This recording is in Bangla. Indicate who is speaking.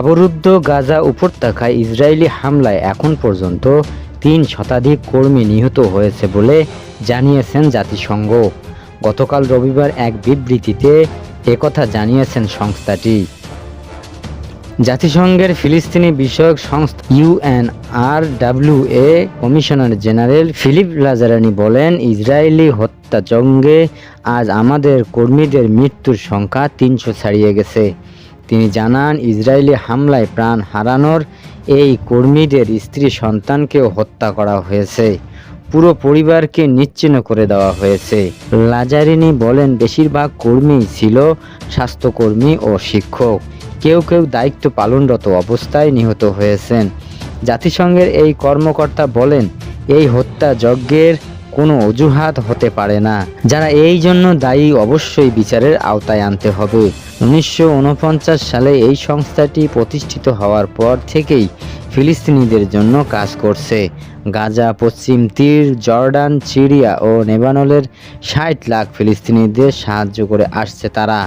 Speaker 1: অবরুদ্ধ গাজা উপত্যকায় ইসরায়েলি হামলায় এখন পর্যন্ত তিন শতাধিক কর্মী নিহত হয়েছে বলে জানিয়েছেন জাতিসংঘ। গতকাল রবিবার এক বিবৃতিতে একথা জানিয়েছেন সংস্থাটি। জাতিসংঘের ফিলিস্তিনি বিষয়ক সংস্থা UNR A commissioner general Philippe Lazzarini বলেন, ইসরায়েলি হত্যাযজ্ঞে আজ আমাদের কর্মীদের মৃত্যুর সংখ্যা তিনশো ছাড়িয়ে গেছে। তিনি জানান, ইসরায়েলি হামলায় প্রাণ হারানোর এই কর্মীদের স্ত্রী সন্তানকেও হত্যা করা হয়েছে। পুরো পরিবারকে নিশ্চিহ্ন করে দেওয়া হয়েছে। লাজারিনি বলেন, বেশিরভাগ কর্মী ছিল স্বাস্থ্যকর্মী ও শিক্ষক। কেউ কেউ দায়িত্ব পালনরত অবস্থায় নিহত হয়েছেন। জাতিসংঘের এই কর্মকর্তা বলেন, এই হত্যাযজ্ঞের কোনো অজুহাত হতে পারে না। যারা এই জন্য দায়ী, অবশ্যই বিচারের আওতায় আনতে হবে। উনিশশো ঊনপঞ্চাশ সালে এই সংস্থাটি প্রতিষ্ঠিত হওয়ার পর থেকেই ফিলিস্তিনিদের জন্য কাজ করছে। গাজা, পশ্চিম তীর, জর্ডান, সিরিয়া ও নেবানলের ষাট লাখ ফিলিস্তিনিদের সাহায্য করে আসছে তারা।